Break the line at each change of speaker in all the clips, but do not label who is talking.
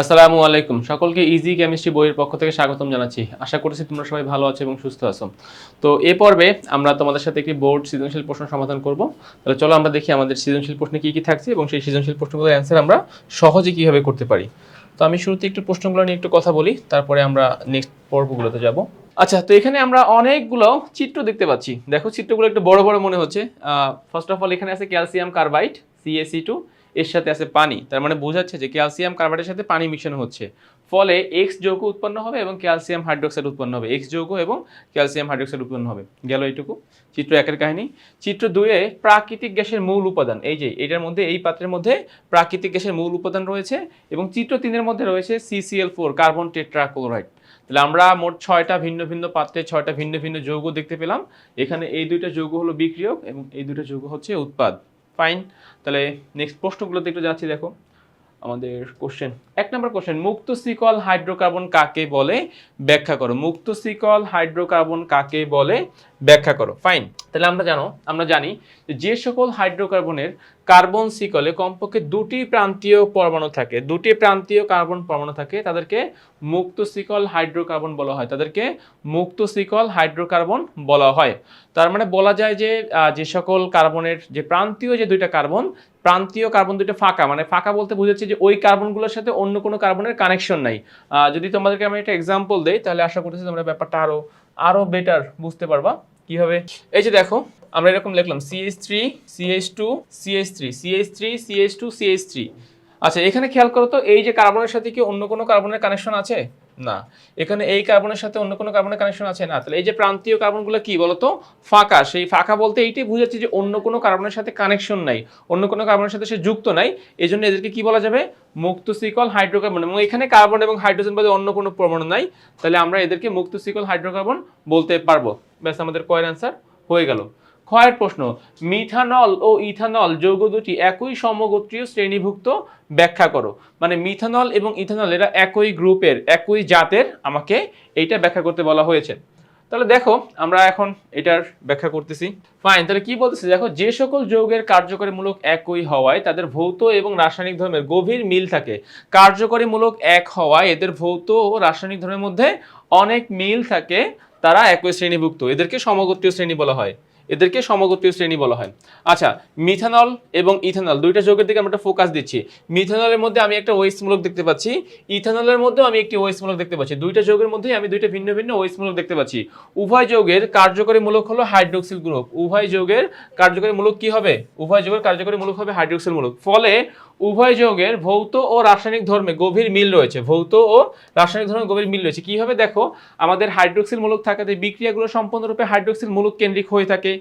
আসসালামু আলাইকুম। সকলকে ইজি কেমিস্ট্রি বইয়ের পক্ষ থেকে স্বাগতম জানাচ্ছি। আশা করছি তোমরা সবাই ভালো আছো এবং সুস্থ আছো। তো এ পর্বে আমরা তোমাদের সাথে একটি বোর্ড সৃজনশীল প্রশ্ন সমাধান করব। তাহলে চলো আমরা দেখি আমাদের সৃজনশীল প্রশ্নে কি কি থাকছে এবং সেই সৃজনশীল প্রশ্নগুলোর অ্যান্সার আমরা সহজে কীভাবে করতে পারি। তো আমি শুরুতে একটু প্রশ্নগুলো নিয়ে একটু কথা বলি, তারপরে আমরা নেক্সট পর্বগুলোতে যাব। আচ্ছা তো এখানে আমরা অনেকগুলো চিত্র দেখতে পাচ্ছি। দেখো, চিত্রগুলো একটু বড় বড় মনে হচ্ছে। ফার্স্ট অফ অল এখানে আছে ক্যালসিয়াম কার্বাইড সিএসি টু এর সাথে আছে পানি। তার মানে বোঝাচ্ছে যে ক্যালসিয়াম কার্বাইডের সাথে পানি মিশানো হচ্ছে। ফলে এক্স যৌগ উৎপন্ন হবে এবং ক্যালসিয়াম হাইড্রোক্সাইড উৎপন্ন হবে। এক্স যৌগ এবং ক্যালসিয়াম হাইড্রোক্সাইড উৎপন্ন হবে। গেল এইটুকু। চিত্র একের কাহিনী। চিত্র দুয়ে প্রাকৃতিক গ্যাসের মূল উপাদান। এই যে, এটার মধ্যে, এই পাত্রের মধ্যে প্রাকৃতিক গ্যাসের মূল উপাদান রয়েছে এবং চিত্র তিনের মধ্যে রয়েছে সিসিএল ফোর কার্বন টেট্রাক্লোরাইড তাহলে আমরা মোট ছয়টা ভিন্ন ভিন্ন পাত্রে ছয়টা ভিন্ন ভিন্ন যৌগ দেখতে পেলাম। এখানে এই দুইটা যৌগ হলো বিক্রিয়ক এবং এই দুইটা যৌগ হচ্ছে উৎপাদ। ফাইন তাহলে নেক্সট প্রশ্নগুলোতে একটু যাচ্ছি, দেখো। আমাদের কোশ্চেন এক নম্বর কোশ্চেন মুক্ত শিকল হাইড্রোকার্বন কাকে বলে? ব্যাখ্যা করো। মুক্ত শিকল হাইড্রোকার্বন কাকে বলে? ব্যাখ্যা করো। ফাইন তাহলে আমরা জানো, আমরা জানি যে সকল হাইড্রোকার্বনের কার্বন সিকলে কমপক্ষে দুটি প্রান্তীয় পরমাণু থাকে। দুটি প্রান্তীয় কার্বন পরমাণু থাকে, তাদেরকে মুক্ত সিকল হাইড্রোকার্বন বলা হয়। তাদেরকে মুক্ত সিকল হাইড্রোকার্বন বলা হয়। তার মানে বলা যায় যে যে সকল কার্বনের যে প্রান্তীয় যে দুইটা কার্বন, প্রান্তীয় কার্বন দুইটা ফাঁকা। মানে ফাঁকা বলতে বোঝাচ্ছে যে ওই কার্বনগুলোর সাথে অন্য কোনো কার্বনের কানেকশন নাই। যদি তোমাদেরকে আমি একটা এক্সাম্পল দেই, তাহলে আশা করতেছি তোমরা ব্যাপারটা আরও আরও বেটার বুঝতে পারবা কীভাবে। এই যে দেখো, আমরা এরকম লিখলাম CH three CH two CH three CH three CH two CH three আচ্ছা এখানে খেয়াল করো তো, এই যে কার্বনের সাথে কি অন্য কোনো কার্বনের কানেকশন আছে? না। এখানে এই কার্বনের সাথে অন্য কোনো কার্বনের কানেকশন আছে? না। তাহলে এই যে প্রান্তীয় কার্বনগুলো কি বলতো? ফাঁকা। সেই ফাঁকা বলতে এইটাই বুঝাচ্ছে যে অন্য কোনো কার্বনের সাথে কানেকশন নাই। অন্য কোনো কার্বনের সাথে সে যুক্ত নাই। এই জন্য এদেরকে কি বলা যাবে? মুক্ত সিকল হাইড্রোকার্বন এবং এখানে কার্বন এবং হাইড্রোজেন বাদে অন্য কোনো পরমাণু নাই। তাহলে আমরা এদেরকে মুক্ত সিকল হাইড্রোকার্বন বলতে পারব। ব্যাস, আমাদের কয়ের অ্যান্সার হয়ে গেল। ক্ষয়ের প্রশ্ন, মিথানল ও ইথানল যৌগ দুটি একই সমগোত্রীয় শ্রেণীভুক্ত? ব্যাখ্যা করো। মানে মিথানল এবং ইথানল এরা একই গ্রুপের, একই জাতের, আমাকে এইটা ব্যাখ্যা করতে বলা হয়েছে। তাহলে দেখো, আমরা এখন এটার ব্যাখ্যা করতেছি। ফাইন তাহলে কি বলতেছি? দেখো, যে সকল যৌগের কার্যকরীমূলক একই হওয়ায় তাদের ভৌত এবং রাসায়নিক ধর্মের গভীর মিল থাকে। কার্যকরীমূলক এক হওয়ায় এদের ভৌত ও রাসায়নিক ধর্মের মধ্যে অনেক মিল থাকে, তারা একই শ্রেণীভুক্ত। এদেরকে সমগোত্রীয় শ্রেণি বলা হয়। এদেরকে সমগোত্রীয় শ্রেণি বলা হয়। আচ্ছা মিথানল এবং ইথানল, দুইটা যৌগের দিকে আমরা একটা ফোকাস দিচ্ছি। মিথানলের মধ্যে আমি একটা ওয়েস্টমূলক দেখতে পাচ্ছি। ইথানলের মধ্যেও আমি একটি ওয়েস্টমূলক দেখতে পাচ্ছি। দুইটা যৌগের মধ্যেই আমি দুইটা ভিন্ন ভিন্ন ওয়েস্টমূলক দেখতে পাচ্ছি। উভয় যৌগের কার্যকরী মূলক হলো হাইড্রোক্সিল গ্রুপ। উভয় যৌগের কার্যকরী মূলক কি হবে? উভয় যৌগের কার্যকরী মূলক হবে হাইড্রোক্সিল মূলক। ফলে উভয় যৌগের ভৌত ও রাসায়নিক ধর্মে গভীর মিল রয়েছে। ভৌত ও রাসায়নিক ধর্মে গভীর মিল রয়েছে। কীভাবে দেখো, আমাদের হাইড্রোক্সিল মূলক থাকাতে বিক্রিয়াগুলো সম্পূর্ণরূপে হাইড্রোক্সিল মূলক কেন্দ্রিক হয়ে থাকে।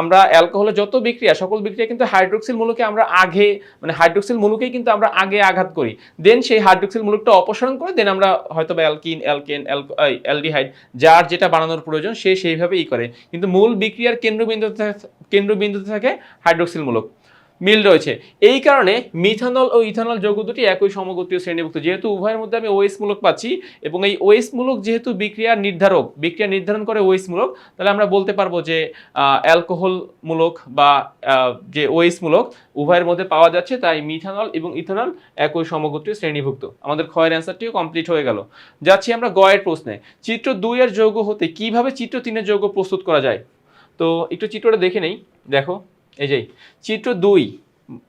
আমরা অ্যালকোহলের যত বিক্রিয়া, সকল বিক্রিয়া কিন্তু হাইড্রোক্সিল মূলকে আমরা আগে মানে হাইড্রোক্সিল মূলকেই কিন্তু আমরা আগে আঘাত করি। দেন সেই হাইড্রোক্সিল মূলকটা অপসারণ করে দেন আমরা হয়তো বা অ্যালকিন অ্যালকেন অ্যালডিহাইড, যার যেটা বানানোর প্রয়োজন, সে সেইভাবে ই করে। কিন্তু মূল বিক্রিয়ার কেন্দ্রবিন্দুতে কেন্দ্রবিন্দুতে থাকে হাইড্রোক্সিল মূলক মিল রয়েছে। এই কারণে মিথানল ও ইথানল যৌগ দুটি একই সমগোত্রীয় শ্রেণীভুক্ত। যেহেতু উভয়ের মধ্যে আমি ওয়েস মূলক পাচ্ছি এবং এই ওয়েস মূলক যেহেতু বিক্রিয়ার নির্ধারক, বিক্রিয়া নির্ধারণ করে ওয়েস মূলক তাহলে আমরা বলতে পারব যে অ্যালকোহল মূলক বা যে ওয়েস মূলক উভয়ের মধ্যে পাওয়া যাচ্ছে, তাই মিথানল এবং ইথানল একই সমগোত্রীয় শ্রেণীভুক্ত। আমাদের ক্ষয়ের অ্যান্সারটিও কমপ্লিট হয়ে গেল। যাচ্ছি আমরা গয়ের প্রশ্নে। চিত্র দুই এর যৌগ হতে কীভাবে চিত্র তিনের যৌগ প্রস্তুত করা যায়? তো একটু চিত্রটা দেখে নেই, দেখো। এই যে, চিত্র দুই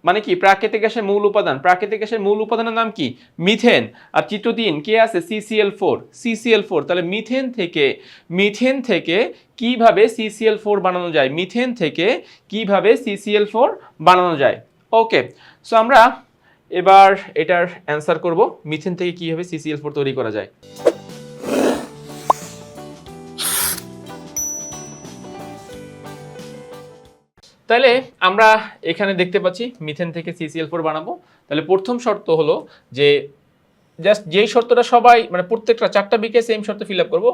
মানে কি? প্রাকৃতিক গ্যাসের মূল উপাদান। প্রাকৃতিক গ্যাসের মূল উপাদানের নাম কি? মিথেন। আর চিত্র তিন, কে আছে? সিসিএল ফোর সিসিএল ফোর তাহলে মিথেন থেকে মিথেন থেকে কীভাবে সিসিএল ফোর বানানো যায়? মিথেন থেকে কীভাবে সিসিএল ফোর বানানো যায়? ওকে সো আমরা এবার এটার অ্যান্সার করব, মিথেন থেকে কীভাবে সিসিএল ফোর তৈরি করা যায়? তাহলে আমরা এখানে দেখতে পাচ্ছি মিথেন থেকে সিসিএল ফোর বানাবো। তাহলে প্রথম শর্ত হলো যে জাস্ট যেই শর্তটা সবাই মানে প্রত্যেকটা চারটা বিকে সেম শর্ত ফিল আপ করব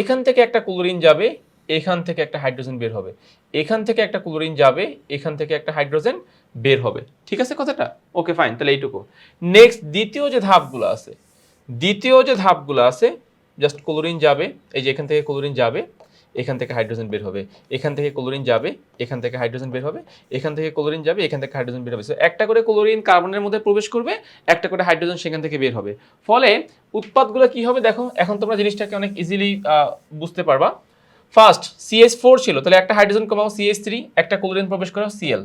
এখান থেকে একটা ক্লোরিন যাবে এখান থেকে একটা হাইড্রোজেন বের হবে। এখান থেকে একটা ক্লোরিন যাবে এখান থেকে একটা হাইড্রোজেন বের হবে। ঠিক আছে কথাটা? ওকে ফাইন তাহলে এইটুকু। নেক্সট দ্বিতীয় যে ধাপগুলো আছে দ্বিতীয় যে ধাপগুলো আছে জাস্ট ক্লোরিন যাবে এই যে এখান থেকে ক্লোরিন যাবে এখান থেকে হাইড্রোজেন বের হবে। এখান থেকে ক্লোরিন যাবে এখান থেকে হাইড্রোজেন বের হবে এখান থেকে ক্লোরিন যাবে এখান থেকে হাইড্রোজেন বের হবে। So, একটা করে ক্লোরিন কার্বনের মধ্যে প্রবেশ করবে একটা করে হাইড্রোজেন সেখান থেকে বের হবে। ফলে উৎপাদগুলো কি হবে দেখো এখন তোমরা জিনিসটাকে অনেক ইজিলি বুঝতে পারবা। ফার্স্ট সিএস ফোর ছিল তাহলে একটা হাইড্রোজেন কমাও সিএস থ্রি একটা ক্লোরিন প্রবেশ করাও সিএল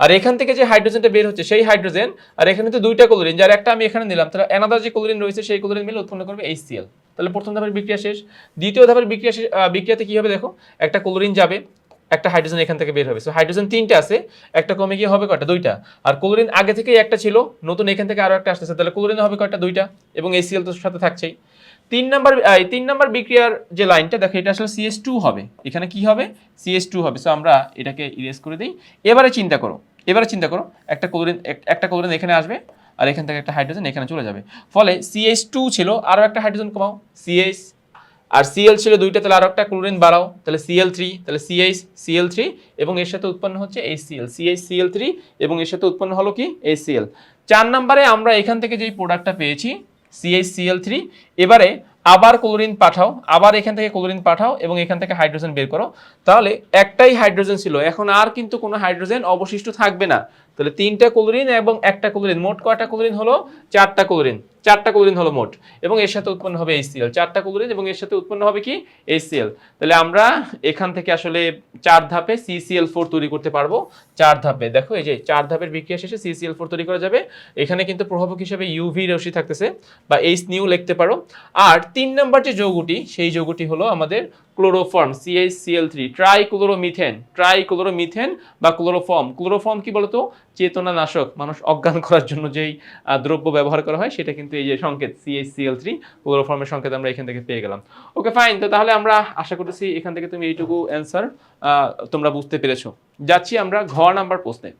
আর এখান থেকে যে হাইড্রোজেনটা বের হচ্ছে সেই হাইড্রোজেন আর এখানে তো দুইটা ক্লোরিন যার একটা আমি এখানে নিলাম তাহলে অ্যানাদার যে ক্লোরিন রয়েছে সেই ক্লোরিন মিলে উৎপন্ন করবে এইচসিএল তাহলে প্রথম ধাপের বিক্রিয়া শেষ। দ্বিতীয় ধাপের বিক্রিয়া বিক্রিয়াতে কী হবে দেখো? একটা ক্লোরিন যাবে, একটা হাইড্রোজেন এখান থেকে বের হবে। সো হাইড্রোজেন তিনটা আছে, একটা কমে গিয়ে হবে কয়টা? দুইটা। আর ক্লোরিন আগে থেকেই একটা ছিল, নতুন এখান থেকে আরও একটা আসতেছে। তাহলে ক্লোরিন হবে কয়টা? দুইটা। এবং এসিএল তো সাথে থাকছেই। তিন নাম্বার তিন নাম্বার বিক্রিয়ার যে লাইনটা, দেখো, এটা আসলে সিএস টু হবে। এখানে কি হবে? সিএস টু হবে। সো আমরা এটাকে ইরেজ করে দিই। এবারে চিন্তা করো, এবারে চিন্তা করো, একটা ক্লোরিন, এক- একটা ক্লোরিন এখানে আসবে আর এখান থেকে একটা হাইড্রোজেন এখানে চলে যাবে। ফলে সিএস টু ছিল আরও একটা হাইড্রোজেন কমাও। সিএস আর সিএল ছিল দুইটা, তাহলে আরও একটা ক্লোরিন বাড়াও। তাহলে সিএল থ্রি তাহলে সিএইচ সিএল থ্রি এবং এর সাথে উৎপন্ন হচ্ছে এইচসিএল সিএইচ সিএল থ্রি এবং এর সাথে উৎপন্ন হলো কি এইচসিএল চার নম্বরে আমরা এখান থেকে যেই প্রোডাক্টটা পেয়েছি সিএইচ সিএল থ্রি এবারে আবার ক্লোরিন পাঠাও, আবার এখান থেকে ক্লোরিন পাঠাও এবং এখান থেকে হাইড্রোজেন বের করো। তাহলে একটাই হাইড্রোজেন ছিল, এখন আর কিন্তু কোনো হাইড্রোজেন অবশিষ্ট থাকবে না। তাহলে তিনটা ক্লোরিন এবং একটা ক্লোরিন মোট কয়টা ক্লোরিন হলো? চারটা ক্লোরিন। চারটা ক্লোরিন হলো মোট। এবং এর সাথে উৎপন্ন হবে এইচসিএল চারটা ক্লোরিন এবং এর সাথে উৎপন্ন হবে কি? এইচসিএল তাহলে আমরা এখান থেকে আসলে চার ধাপে সিসিএল ফোর তৈরি করতে পারব। চার ধাপে। দেখো এই যে চার ধাপের বিক্রিয়া শেষে সিসিএল ফোর তৈরি করা যাবে। এখানে কিন্তু প্রভাবক হিসেবে ইউভি রশ্মি থাকতেছে বা এইচ নিউ লিখতে পারো। আর তিন নম্বর যে যৌগটি, সেই যৌগটি হলো আমাদের chloroform CHCl three trichloromethane trichloromethane বা ক্লোরোফর্ম ক্লোরোফর্ম কি বলতো? চেতনানাশক। মানুষ অজ্ঞান করার জন্য যেই দ্রব্য ব্যবহার করা হয়, সেটা কিন্তু এই যে সংকেত সিএইচসিএল থ্রি ক্লোরোফর্মের সংকেত আমরা এখান থেকে পেয়ে গেলাম। ওকে ফাইন তো তাহলে আমরা আশা করতেছি এখান থেকে তুমি এইটুকু অ্যান্সার তোমরা বুঝতে পেরেছ। যাচ্ছি আমরা ঘ নাম্বার প্রশ্নে।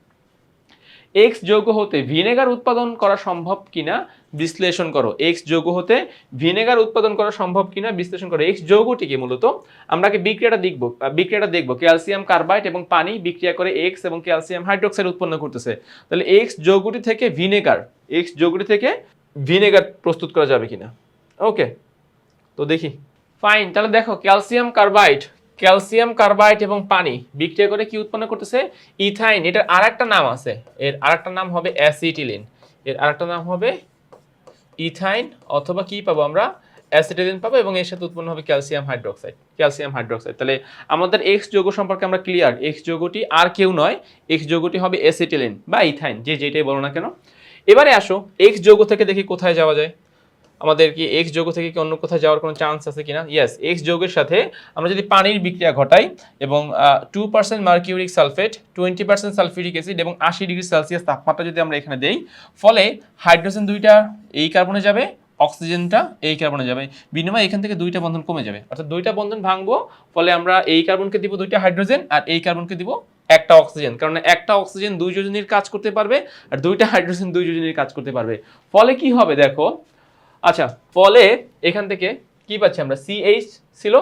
এক্স যৌগ হতে ভিনেগার উৎপাদন করা সম্ভব কিনা বিশ্লেষণ করো। এক্স যৌগ হতে ভিনেগার উৎপাদন করা সম্ভব কিনা বিশ্লেষণ করো। এক্স যৌগটিকে মূলত আমরা কি বিক্রিয়াটা দেখব? বিক্রিয়াটা দেখব। ক্যালসিয়াম কার্বাইড এবং পানি বিক্রিয়া করে এক্স এবং ক্যালসিয়াম হাইড্রোক্সাইড উৎপন্ন করতেছে। তাহলে এক্স যৌগটি থেকে ভিনেগার এক্স যৌগটি থেকে ভিনেগার প্রস্তুত করা যাবে কিনা? ওকে তো দেখি। ফাইন তাহলে দেখো ক্যালসিয়াম কার্বাইড ক্যালসিয়াম কার্বাইড এবং পানি, বিক্রিয়া করে কি উৎপন্ন করতেছে? ইথাইন এটার আরেকটা নাম আছে। এর আরেকটা নাম হবে অ্যাসিটিলিন এর আরেকটা নাম হবে ইথাইন অথবা কি পাবো আমরা? অ্যাসিটিলিন পাবো এবং এর সাথে উৎপন্ন হবে ক্যালসিয়াম হাইড্রোক্সাইড ক্যালসিয়াম হাইড্রোক্সাইড তাহলে আমাদের এক্স যৌগ সম্পর্কে আমরা ক্লিয়ার এক্স যৌগটি আর কেউ নয় এক্স যৌগটি হবে অ্যাসিটিলিন বা ইথাইন যে যেটাই বলো না কেন। এবারে আসো এক্স যৌগ থেকে দেখি কোথায় যাওয়া যায়। আমাদের কি এক্স যৌগ থেকে কি অন্য কোথাও যাওয়ার কোনো চান্স আছে কিনা? ইয়েস এক্স যৌগের সাথে আমরা যদি পানির বিক্রিয়া ঘটাই এবং two percent mercuric sulphate twenty percent sulphuric acid এবং আশি ডিগ্রি সেলসিয়াস তাপমাত্রা যদি আমরা এখানে দেই, ফলে হাইড্রোজেন দুইটা এই কার্বনে যাবে অক্সিজেনটা এই কার্বনে যাবে। বিনিময়ে এখান থেকে দুইটা বন্ধন কমে যাবে। অর্থাৎ দুইটা বন্ধন ভাঙবো, ফলে আমরা এই কার্বনকে দিব দুইটা হাইড্রোজেন আর এই কার্বনকে দিব একটা অক্সিজেন কারণ একটা অক্সিজেন দুই যোজনীর কাজ করতে পারবে আর দুইটা হাইড্রোজেন দুই যোজনীর কাজ করতে পারবে। ফলে কি হবে দেখো? আচ্ছা ফলে এখান থেকে কি পাচ্ছি আমরা? সিএইচ ছিল,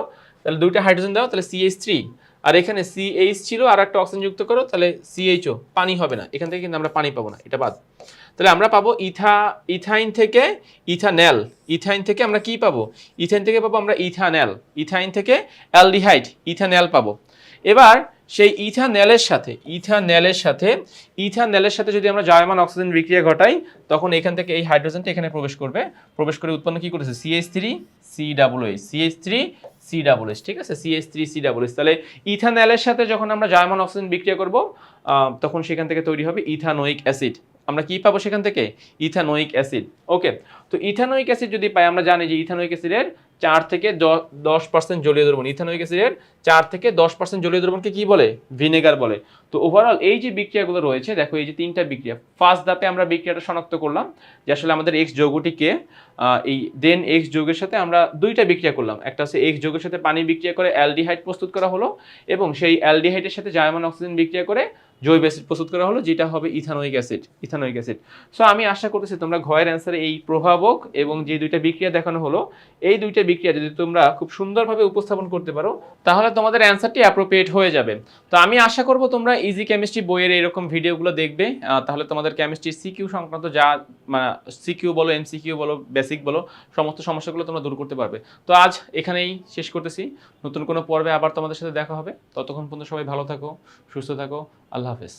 তাহলে দুইটা হাইড্রোজেন দাও, তাহলে সিএইচ থ্রি আর এখানে সিএইচ ছিল, আর একটা অক্সিজেন যুক্ত করো, তাহলে সিএইচও পানি হবে না, এখান থেকে কিন্তু আমরা পানি পাবো না, এটা বাদ। তাহলে আমরা পাবো ইথা, ইথাইন থেকে ইথানেল। ইথাইন থেকে আমরা কি পাবো? ইথাইন থেকে পাবো আমরা ইথানেল। ইথাইন থেকে অ্যালডিহাইড, ইথানেল পাবো। এবার সেই ইথানেলের সাথে ইথানেলের সাথে ইথানেলের সাথে যদি আমরা জায়মান অক্সিজেন বিক্রিয়া ঘটাই, তখন এখান থেকে এই হাইড্রোজেনটা এখানে প্রবেশ করবে। প্রবেশ করে উৎপন্ন কি করেছে CH three C double H CH three C double ঠিক আছে? সিএইচ থ্রি সি ডাবল তাহলে ইথানেলের সাথে যখন আমরা জায়মান অক্সিজেন বিক্রিয়া করব তখন সেখান থেকে তৈরি হবে ইথানোইক অ্যাসিড। আমরা কি পাবো সেখান থেকে? Ethanoic acid. ওকে, তো ইথানোয়িক অ্যাসিড যদি পাই, আমরা জানি যে ইথানোইক অ্যাসিডের চার থেকে দশ পার্সেন্ট জলীয় দ্রবণ। ইথানোইক অ্যাসিডের চার থেকে দশ পার্সেন্ট জলীয় দ্রবণকে কি বলে? ভিনেগার বলে। তো ওভারঅল এই যে বিক্রিয়াগুলো রয়েছে, দেখো এই যে তিনটা বিক্রিয়া। ফার্স্ট ধাপে আমরা বিক্রিয়াটা শনাক্ত করলাম, যে আসলে আমাদের এক্স যৌগটিকে এই দেন এক্স যৌগের সাথে আমরা দুইটা বিক্রিয়া করলাম। একটা হচ্ছে এক্স যৌগের সাথে পানি বিক্রিয়া করে অ্যালডিহাইড প্রস্তুত করা হলো এবং সেই অ্যালডিহাইডের সাথে জায়মান অক্সিজেন বিক্রিয়া করে জৈব অ্যাসিড প্রস্তুত করা হলো, যেটা হবে ethanoic acid ethanoic acid. So আমি আশা করতেছি তোমরা ঘয়ের অ্যান্সারে এই প্রভাবক এবং যে দুইটা বিক্রিয়া দেখানো হলো, এই দুইটা বিক্রিয়া যদি তোমরা খুব সুন্দরভাবে উপস্থাপন করতে পারো, তাহলে তোমাদের অ্যান্সারটি অ্যাপ্রোপ্রিয়েট হয়ে যাবে। তো আমি আশা করব তোমরা ইজি কেমিস্ট্রি বইয়ের এরকম ভিডিওগুলো দেখবে তাহলে তোমাদের কেমিস্ট্রি সিকিউ সংক্রান্ত যা সিকিউ বলো এমসিকিউ বলো বেসিক বলো, সমস্ত সমস্যাগুলো তোমরা দূর করতে পারবে। তো আজ এখানেই শেষ করতেছি। নতুন কোনো পর্বে আবার তোমাদের সাথে দেখা হবে। ততক্ষণ পর্যন্ত সবাই ভালো থাকো, সুস্থ থাকো। আল্লাহ হাফেজ।